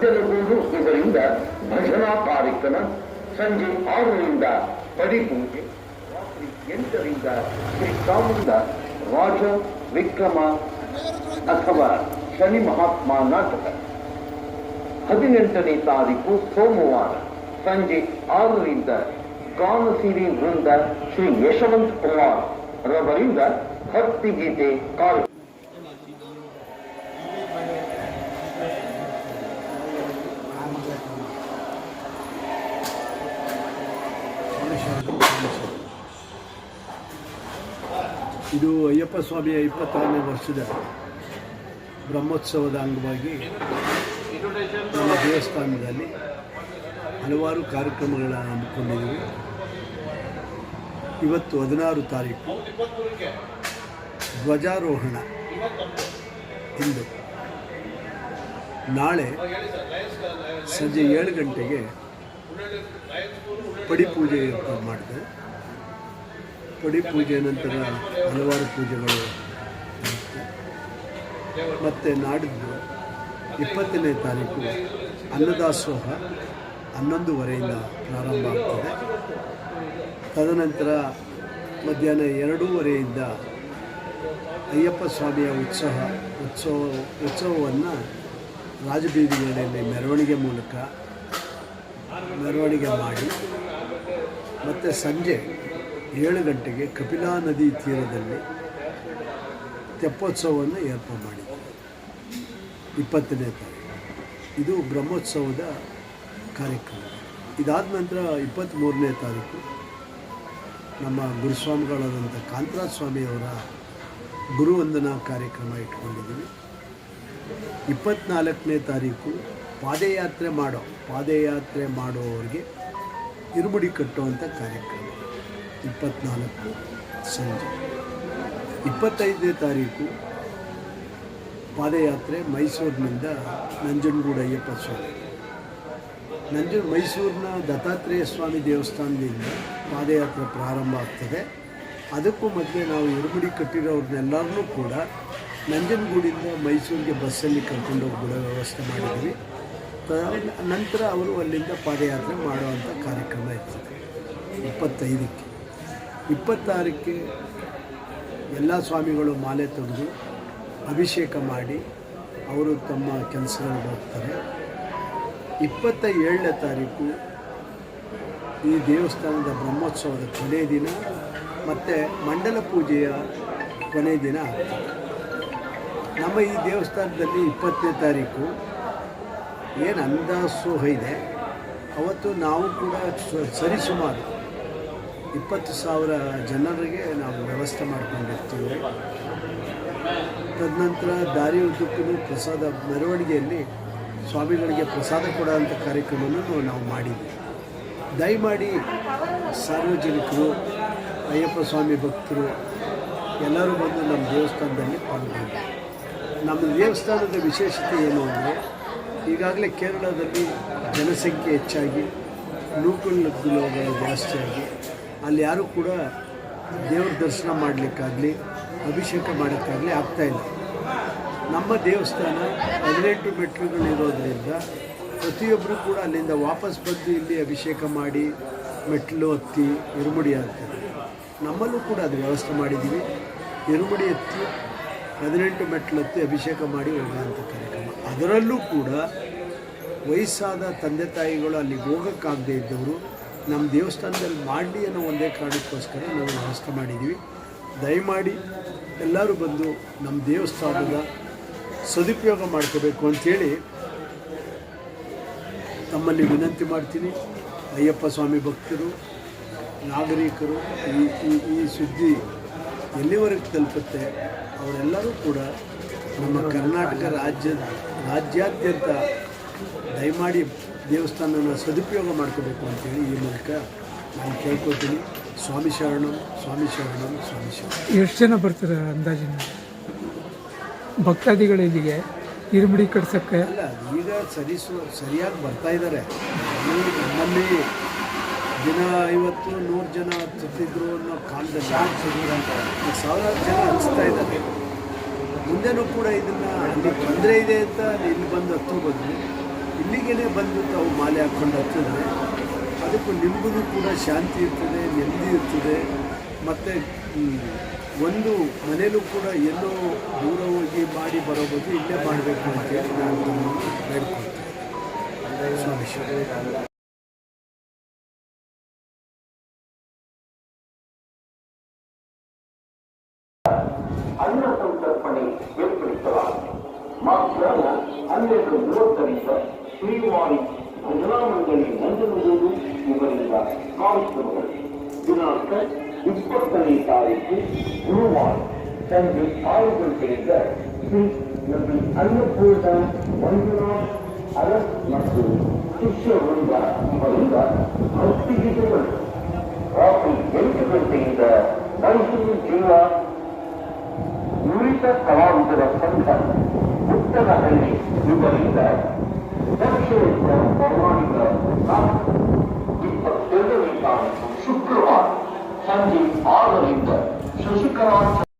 ಜನಗೂರು ಇದರಿಂದ ಭಜನಾ ಕಾರ್ಯಕ್ರಮ ಸಂಜೆ ಆರರಿಂದ ಪಡಿಪೂಜೆ ರಾತ್ರಿ ಎಂಟರಿಂದ ಶ್ರೀ ಚಾಮುಂಡ ರಾಜ ವಿಕ್ರಮ ಅಥವಾ ಶನಿ ಮಹಾತ್ಮ ನಾಟಕ ಹದಿನೆಂಟನೇ ತಾರೀಕು ಸೋಮವಾರ ಸಂಜೆ ಆರರಿಂದ ಗಾನಸಿರಿ ವೃಂದ ಶ್ರೀ ಯಶವಂತ್ ಕುಮಾರ್ ರವರಿಂದ ಭಕ್ತಿಗೀತೆ ಕಾರ್ಯಕ್ರಮ ಇದು ಅಯ್ಯಪ್ಪ ಸ್ವಾಮಿಯ ಇಪ್ಪತ್ತಾರನೇ ವರ್ಷದ ಬ್ರಹ್ಮೋತ್ಸವದ ಅಂಗವಾಗಿ ನಮ್ಮ ದೇವಸ್ಥಾನದಲ್ಲಿ ಹಲವಾರು ಕಾರ್ಯಕ್ರಮಗಳನ್ನು ಹಮ್ಮಿಕೊಂಡಿದ್ದೀವಿ. ಇವತ್ತು ಹದಿನಾರು ತಾರೀಕು ಧ್ವಜಾರೋಹಣ ಇಂದು. ನಾಳೆ ಸಂಜೆ ಏಳು ಗಂಟೆಗೆ ಪಡಿಪೂಜೆ ಏರ್ಪಾಡು ಮಾಡಿದೆ ಪಡಿ ಪೂಜೆ ನಂತರ ಹಲವಾರು ಪೂಜೆಗಳು. ಮತ್ತು ನಾಡಿದ್ದು ಇಪ್ಪತ್ತನೇ ತಾರೀಕು ಅನ್ನದಾಸೋಹ ಹನ್ನೊಂದುವರೆಯಿಂದ ಪ್ರಾರಂಭ ಆಗ್ತದೆ ತದನಂತರ ಮಧ್ಯಾಹ್ನ ಎರಡೂವರೆಯಿಂದ ಅಯ್ಯಪ್ಪ ಸ್ವಾಮಿಯ ಉತ್ಸವ ಉತ್ಸವ, ಉತ್ಸವವನ್ನು ರಾಜಬೀದಿಗಳಲ್ಲಿ ಮೆರವಣಿಗೆ ಮೂಲಕ ಮೆರವಣಿಗೆ ಮಾಡಿ, ಮತ್ತು ಸಂಜೆ ಏಳು ಗಂಟೆಗೆ ಕಪಿಲಾ ನದಿ ತೀರದಲ್ಲಿ ತೆಪ್ಪೋತ್ಸವವನ್ನು ಏರ್ಪಾಡು ಮಾಡಿದ್ದಾರೆ ಇಪ್ಪತ್ತನೇ ತಾರೀಕು. ಇದು ಬ್ರಹ್ಮೋತ್ಸವದ ಕಾರ್ಯಕ್ರಮ. ಇದಾದ ನಂತರ ಇಪ್ಪತ್ತ್ಮೂರನೇ ತಾರೀಕು ನಮ್ಮ ಗುರುಸ್ವಾಮಿಗಳಾದಂಥ ಕಾಂತರಾಜ ಸ್ವಾಮಿಯವರ ಗುರುವಂದನಾ ಕಾರ್ಯಕ್ರಮ ಇಟ್ಕೊಂಡಿದ್ದೀವಿ. ಇಪ್ಪತ್ತ್ನಾಲ್ಕನೇ ತಾರೀಕು ಪಾದಯಾತ್ರೆ ಮಾಡೋ, ಪಾದಯಾತ್ರೆ ಮಾಡೋವ್ರಿಗೆ ಇರುಮುಡಿ ಕಟ್ಟುವಂಥ ಕಾರ್ಯಕ್ರಮ. ಇಪ್ಪತ್ತ್ನಾಲ್ಕು ಸಂಜೆ. ಇಪ್ಪತ್ತೈದನೇ ತಾರೀಕು ಪಾದಯಾತ್ರೆ ಮೈಸೂರಿನಿಂದ ನಂಜನಗೂಡು ಅಯ್ಯಪ್ಪ ಸ್ವಾಮಿ. ನಂಜ, ಮೈಸೂರಿನ ದತ್ತಾತ್ರೇಯ ಸ್ವಾಮಿ ದೇವಸ್ಥಾನದಿಂದ ಪಾದಯಾತ್ರೆ ಪ್ರಾರಂಭ ಆಗ್ತದೆ. ಅದಕ್ಕೂ ಮೊದಲೇ ನಾವು ಇರುಮುಡಿ ಕಟ್ಟಿರೋರ್ನೆಲ್ಲರನ್ನೂ ಕೂಡ ನಂಜನಗೂಡಿಂದ ಮೈಸೂರಿಗೆ ಬಸ್ಸಲ್ಲಿ ಕರ್ಕೊಂಡು ಬಿಡೋ ವ್ಯವಸ್ಥೆ ಮಾಡಿದ್ವಿ ನಂತರ ಅವರು ಅಲ್ಲಿಂದ ಪಾದಯಾತ್ರೆ ಮಾಡುವಂಥ ಕಾರ್ಯಕ್ರಮ ಇರ್ತದೆ. ಇಪ್ಪತ್ತೈದಕ್ಕೆ. ಇಪ್ಪತ್ತಾರಕ್ಕೆ ಎಲ್ಲ ಸ್ವಾಮಿಗಳು ಮಾಲೆ ತಂದು ಅಭಿಷೇಕ ಮಾಡಿ ಅವರು ತಮ್ಮ ಕೆಲಸಗಳಿಗೆ ಹೋಗ್ತಾರೆ. ಇಪ್ಪತ್ತ ಏಳನೇ ತಾರೀಕು ಈ ದೇವಸ್ಥಾನದ ಬ್ರಹ್ಮೋತ್ಸವದ ಕೊನೆಯ ದಿನ ಮತ್ತು ಮಂಡಲ ಪೂಜೆಯ ಕೊನೆಯ ದಿನ ನಮ್ಮ ಈ ದೇವಸ್ಥಾನದಲ್ಲಿ ಇಪ್ಪತ್ತನೇ ತಾರೀಕು ಏನು ಅಂದಾಸೋಹ ಇದೆ? ಅವತ್ತು ನಾವು ಕೂಡ ಸರಿಸುಮಾರು ಇಪ್ಪತ್ತು ಸಾವಿರ ಜನರಿಗೆ ನಾವು ವ್ಯವಸ್ಥೆ ಮಾಡ್ಕೊಂಡಿರ್ತೀವಿ. ತದನಂತರ ದಾರಿ ಉದ್ದಕ್ಕೂ ಪ್ರಸಾದ ಮೆರವಣಿಗೆಯಲ್ಲಿ ಸ್ವಾಮಿಗಳಿಗೆ ಪ್ರಸಾದ ಕೊಡೋಂಥ ಕಾರ್ಯಕ್ರಮವನ್ನು ನಾವು ಮಾಡಿದ್ವಿ. ದಯಮಾಡಿ ಸಾರ್ವಜನಿಕರು, ಅಯ್ಯಪ್ಪ ಸ್ವಾಮಿ ಭಕ್ತರು ಎಲ್ಲರೂ ಬಂದು ನಮ್ಮ ದೇವಸ್ಥಾನದಲ್ಲಿ ಪಾಲ್ಗೊಂಡು. ನಮ್ಮ ದೇವಸ್ಥಾನದ ವಿಶೇಷತೆ ಏನು ಅಂದರೆ, ಈಗಾಗಲೇ ಕೇರಳದಲ್ಲಿ ಜನಸಂಖ್ಯೆ ಹೆಚ್ಚಾಗಿ ನೂಕುನುಗ್ಗುಲೋಗಳು ಜಾಸ್ತಿಯಾಗಿ ಅಲ್ಲಿ ಯಾರೂ ಕೂಡ ದೇವ್ರ ದರ್ಶನ ಮಾಡಲಿಕ್ಕಾಗಲಿ, ಅಭಿಷೇಕ ಮಾಡೋಕ್ಕಾಗಲಿ ಆಗ್ತಾಯಿಲ್ಲ ನಮ್ಮ ದೇವಸ್ಥಾನ ಹದಿನೆಂಟು ಮೆಟ್ಲುಗಳಿರೋದ್ರಿಂದ ಪ್ರತಿಯೊಬ್ಬರು ಕೂಡ ಅಲ್ಲಿಂದ ವಾಪಸ್ ಬಂದು ಇಲ್ಲಿ ಅಭಿಷೇಕ ಮಾಡಿ ಮೆಟ್ಲು ಹತ್ತಿ ಇರುಮುಡಿ ಆಗ್ತದೆ ನಮ್ಮಲ್ಲೂ ಕೂಡ ಅದು ವ್ಯವಸ್ಥೆ ಮಾಡಿದ್ದೀವಿ. ಇರುಮುಡಿ ಹತ್ತಿ ಹದಿನೆಂಟು ಮೆಟ್ಲು ಹತ್ತಿ ಅಭಿಷೇಕ ಮಾಡಿ ಹೋಗುವಂಥ ಕಾರ್ಯಕ್ರಮ. ಅದರಲ್ಲೂ ಕೂಡ ವಯಸ್ಸಾದ ತಂದೆ ತಾಯಿಗಳು ಅಲ್ಲಿಗೆ ಹೋಗೋಕ್ಕಾಗದೇ ಇದ್ದವರು ನಮ್ಮ ದೇವಸ್ಥಾನದಲ್ಲಿ ಮಾಡಲಿ ಅನ್ನೋ ಒಂದೇ ಕಾರಣಕ್ಕೋಸ್ಕರ ನಾವು ವ್ಯವಸ್ಥೆ ಮಾಡಿದ್ದೀವಿ. ದಯಮಾಡಿ ಎಲ್ಲರೂ ಬಂದು ನಮ್ಮ ದೇವಸ್ಥಾನದ ಸದುಪಯೋಗ ಮಾಡ್ಕೋಬೇಕು ಅಂಥೇಳಿ ತಮ್ಮಲ್ಲಿ ವಿನಂತಿ ಮಾಡ್ತೀನಿ. ಅಯ್ಯಪ್ಪ ಸ್ವಾಮಿ ಭಕ್ತರು, ನಾಗರಿಕರು, ಈ ಈ ಈ ಸುದ್ದಿ ಎಲ್ಲಿವರೆಗೆ ತಲುಪುತ್ತೆ ಅವರೆಲ್ಲರೂ ಕೂಡ ನಮ್ಮ ಕರ್ನಾಟಕ ರಾಜ್ಯ ರಾಜ್ಯಾದ್ಯಂತ ದಯಮಾಡಿ ದೇವಸ್ಥಾನನ ಸದುಪಯೋಗ ಮಾಡ್ಕೋಬೇಕು ಅಂತೇಳಿ ಈ ಮೂಲಕ ನಾನು ಕೇಳ್ಕೊತೀನಿ ಸ್ವಾಮಿ ಶರಣಂ ಸ್ವಾಮಿ ಶರಣಂ ಸ್ವಾಮಿ ಶರಣ. ಎಷ್ಟು ಜನ ಬರ್ತಾರೆ ಅಂದಾಜಿನ? ಭಕ್ತಾದಿಗಳು ಇಲ್ಲಿಗೆ ಇರುಮಿಡಿ ಕಟ್ಸಕ್ಕೆ? ಅಲ್ಲ ಈಗ ಸರಿಸು ಸರಿಯಾಗಿ ಬರ್ತಾ ಇದ್ದಾರೆ ನಮ್ಮಲ್ಲಿ ದಿನ ಐವತ್ತು ನೂರು ಜನ ಹತ್ತಿದ್ರು ಅನ್ನೋ ಕಾಲದಲ್ಲಿ ಈಗ ಸಾವಿರಾರು ಜನ ಹಚ್ತಾ ಇದ್ದಾರೆ ಮುಂದೆನೂ ಕೂಡ ಇದನ್ನು ಅಲ್ಲಿ ತೊಂದರೆ ಇದೆ ಅಂತ ಇಲ್ಲಿ ಬಂದು ಹತ್ತೋಬೋದು ಇಲ್ಲಿಗೇ ಬಂದು ತಾವು ಮಾಲೆ ಹಾಕ್ಕೊಂಡು ಹತ್ತಿದ್ರೆ ಅದಕ್ಕೂ ನಿಮಗೂ ಕೂಡ ಶಾಂತಿ ಇರ್ತದೆ, ನೆಮ್ಮದಿ ಇರ್ತದೆ. ಮತ್ತು ಒಂದು ಮನೇಲೂ ಕೂಡ ಎಲ್ಲೋ ದೂರ ಹೋಗಿ ಮಾಡಿ ಬರೋ ಇಲ್ಲೇ ಮಾಡಬೇಕು ಅಂತೇಳಿ ನಾನು ಬೇಡ್ಕೊಳ್ತೇನೆ ಅನ್ನ ಸಂತರ್ಪಣೆ ಏರ್ಪಡಿಸಲಾಗಿದೆ. ಮಾತ್ರ ಹನ್ನೆರಡು ಮೂವತ್ತರಿಂದ ಶ್ರೀವಾರಿ ಭಜನಾ ಮಂಡಳಿ ನಂಜನಗೂಡು ಇವರಿಂದ ಕಾರ್ಯಕ್ರಮಗಳು ದಿನಾಂಕ ಇಪ್ಪತ್ತನೇ ತಾರೀಕು ಗುರುವಾರ ಸಂಜೆ ಆರು ಗಂಟೆಯಿಂದ ಶ್ರೀ ನಬಿ ಅನ್ನಪೂರ್ಣ ಮಂಜುನಾಥ್ ಅರಸ್ ಮತ್ತು ಶಿಷ್ಯವೃಂದ ಇವರಿಂದ ಭಕ್ತಿಗೀತೆಗಳು ರಾತ್ರಿ ಎಂಟು ಗಂಟೆಯಿಂದ ಮೈಸೂರು ಜಿಲ್ಲಾ ನುರಿತ ಕಲಾವಿದರ ಸಂಘ ಉತ್ತರಹಳ್ಳಿ ಇವರಿಂದ ದಕ್ಷಿಣ ಪೌರಾಣಿಕ ಇಪ್ಪತ್ತೆರಡನೇ ತಾರೀಕು ಶುಕ್ರವಾರ ಸಂಜೆ ಆರರಿಂದ